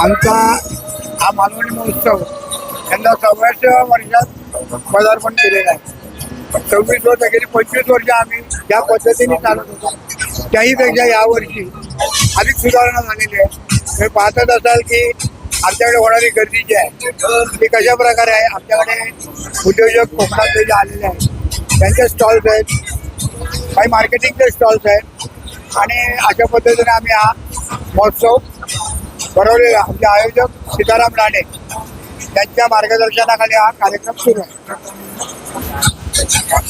आमचा हा मालवणी महोत्सव यंदा सव्वाशे वर्षात पदार्पण केलेला आहे. सव्वीस वर्ष गेली पंचवीस वर्ष आम्ही ज्या पद्धतीने चालत होतो. त्याहीपेक्षा यावर्षी अधिक सुधारणा झालेली आहे. तुम्ही पाहतच असाल की आमच्याकडे होणारी गर्दी जी आहे ती कशा प्रकारे आहे आमच्याकडे उद्योजक कोकणातले जे आलेले आहेत त्यांचे स्टॉल्स आहेत काही मार्केटिंगचे स्टॉल्स आहेत आणि अशा पद्धतीने आम्ही हा महोत्सव भरवलेला आमचे आयोजक सीताराम राणे. त्यांच्या मार्गदर्शनाखाली हा कार्यक्रम सुरू आहे.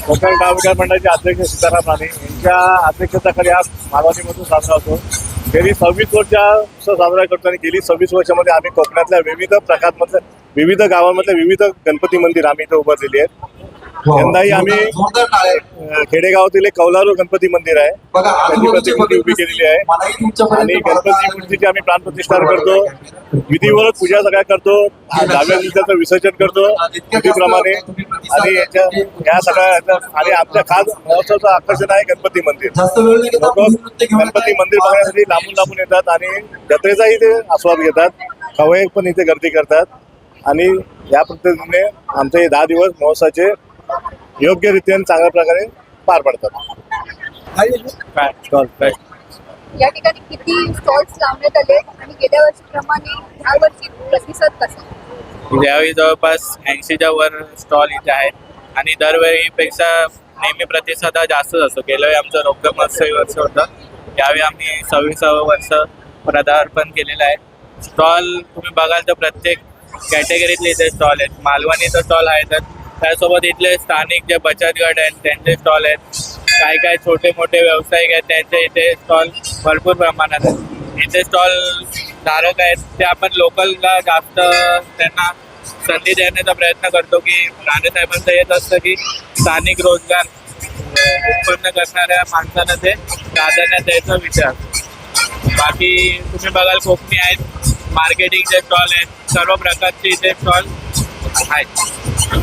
कोकण गाव विकास मंडळाचे अध्यक्ष सीताराम राणे यांच्या अध्यक्षतेखाली हा मालवणीमधून साजरा होतो. गेली सव्वीस वर्ष साजरा करतो आणि गेली सव्वीस वर्षामध्ये आम्ही कोकणातल्या विविध प्रकारमधल्या विविध गावांमधल्या विविध गणपती मंदिर आम्ही इथे उभारलेली आहेत. यंदाही आम्ही खेडेगावातील एक कौलारू गणपती मंदिर आहे. त्याची प्रतिकृती उभी केलेली आहे. आणि गणपती मूर्तीची आम्ही प्राणप्रतिष्ठा करतो. विधिवत पूजा सगळ्या करतो. दहाव्या दिवसाचं विसर्जन करतो. विधीप्रमाणे. आणि याच्या या सगळ्या आणि आमच्या खास महोत्सवाचं आकर्षण आहे गणपती मंदिर. लोक गणपती मंदिर. बघण्यासाठी लांबून लांबून येतात आणि जत्रेचाही ते आस्वाद घेतात. खवय्ये पण इथे गर्दी करतात. आणि या पद्धतीने आमचे हे दहा दिवस महोत्सवाचे योग्यरीत्या आणि चांगल्या प्रकारे पार पडतात. या. ठिकाणी किती स्टॉल्स लावण्यात आले आणि गेल्या वर्षीप्रमाणे ह्या वर्षी प्रतिसाद कसा? यावेळी जवळपास ऐंशीच्या वर स्टॉल इथे आहेत. आणि दरवेळीपेक्षा नेहमी प्रतिसाद हा जास्तच असतो. गेल्या वेळी आमचं रौद्र महोत्सवी वर्ष होतं. यावेळी आम्ही सव्वीसावं वर्ष पदार्पण केलेलं आहे. स्टॉल तुम्ही बघाल तर प्रत्येक कॅटेगरीतले इथे स्टॉल आहेत. मालवणीचा स्टॉल आहेतच त्यासोबत इथले स्थानिक जे बचत गट आहेत त्यांचे स्टॉल आहेत. काय काय छोटे मोठे व्यावसायिक आहेत त्यांचे इथे स्टॉल भरपूर प्रमाणात आहेत. इथे स्टॉल धारक आहेत ते आपण लोकलला जास्त त्यांना संधी देण्याचा प्रयत्न करतो की राणे साहेबांचं येत असतं की स्थानिक रोजगार उत्पन्न करणाऱ्या माणसांना ते प्राधान्य द्यायचा विचार. बाकी तुम्ही बघाल कोकणी आहेत मार्केटिंगचे स्टॉल आहेत सर्व प्रकारचे इथे स्टॉल आहेत.